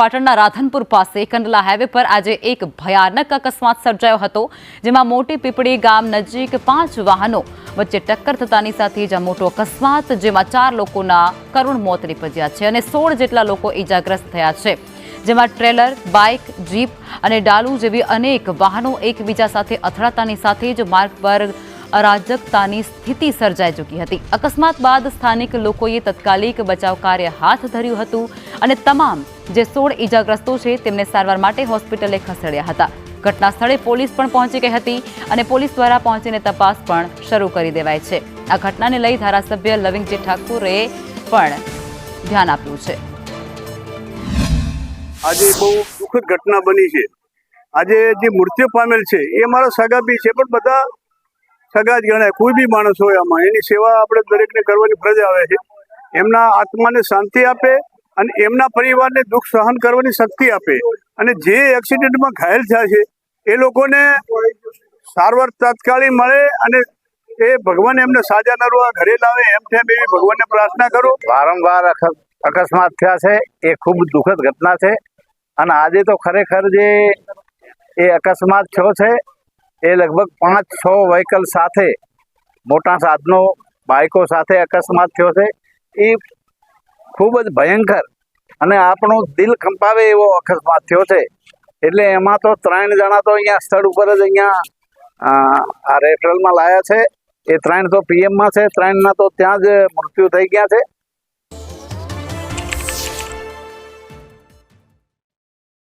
પાટણના રાધનપુર પાસે કંડલા હાઈવે પર આજે એક ભયાનક અકસ્માત સર્જાયો હતો, જેમાં મોટી પીપળી ગામ નજીક પાંચ વાહનો વચ્ચે ટક્કર થતાની સાથે જ આ મોટો અકસ્માત, જેમાં ચાર લોકોના કરુણ મોત નીપજ્યા છે અને સોળ જેટલા લોકો ઈજાગ્રસ્ત થયા છે. જેમાં ટ્રેલર, બાઇક, જીપ અને ડાલુ જેવી અનેક વાહનો એકબીજા સાથે અથડાતાની સાથે જ માર્ગ પર અરાજકતાની સ્થિતિ સર્જાઈ ચૂકી હતી. અકસ્માત બાદ સ્થાનિક લોકોએ તત્કાલિક બચાવ કાર્ય હાથ ધર્યું હતું અને તમામ જે સોળ ઈજાગ્રસ્તો છે, તેમને સારવાર માટે હોસ્પિટલે ખસેડ્યા હતા. ઘટના સ્થળે પોલીસ પણ પહોંચી ગઈ હતી અને પોલીસ દ્વારા પહોંચીને તપાસ પણ શરૂ કરી દેવાય છે. આ ઘટનાને લઈ ધારાસભ્ય લવિંગજી ઠાકુરે પણ ધ્યાન આપ્યું છે. આજે બહુ દુઃખદ ઘટના બની છે. આજે જે મૃત્યુ પામેલ છે, એ મારા સગા બી છે, પણ બધા સગા જ ગણાય. કોઈ બી માણસ હોય આમાં. એની સેવા આપણે દરેકને કરવાની ફરજ આવે છે. એમના આત્માને શાંતિ આપે અને એમના પરિવારને દુઃખ સહન કરવાની શક્તિ આપે. અને જે એક્સિડન્ટમાં ઘાયલ થયા છે, એ લોકોને સારવાર તાત્કાલિક મળે અને એ ભગવાન એમને સાજા નરવા ઘરે લાવે, એમ તેમ એવી ભગવાનને પ્રાર્થના કરો. વારંવાર અક- અકસ્માત થયા છે, એ ખૂબ દુઃખદ ઘટના છે. અને આજે તો ખરેખર જે એ અકસ્માત થયો છે, એ લગભગ પાંચ છ વ્હીકલ સાથે, મોટા સાધનો, બાઇકો સાથે અકસ્માત થયો છે. એ ખૂબ જ ભયંકર અને આપણું દિલ કંપાવે એવો અકસ્માત થયો છે. એટલે એમાં તો ત્રણ જણા તો અહીંયા સ્થળ ઉપર જ અહીંયા આ રેફરલમાં લાયા છે. એ ત્રણ તો પીએમમાં છે. ત્રણના તો ત્યાં જ મૃત્યુ થઈ ગયા છે.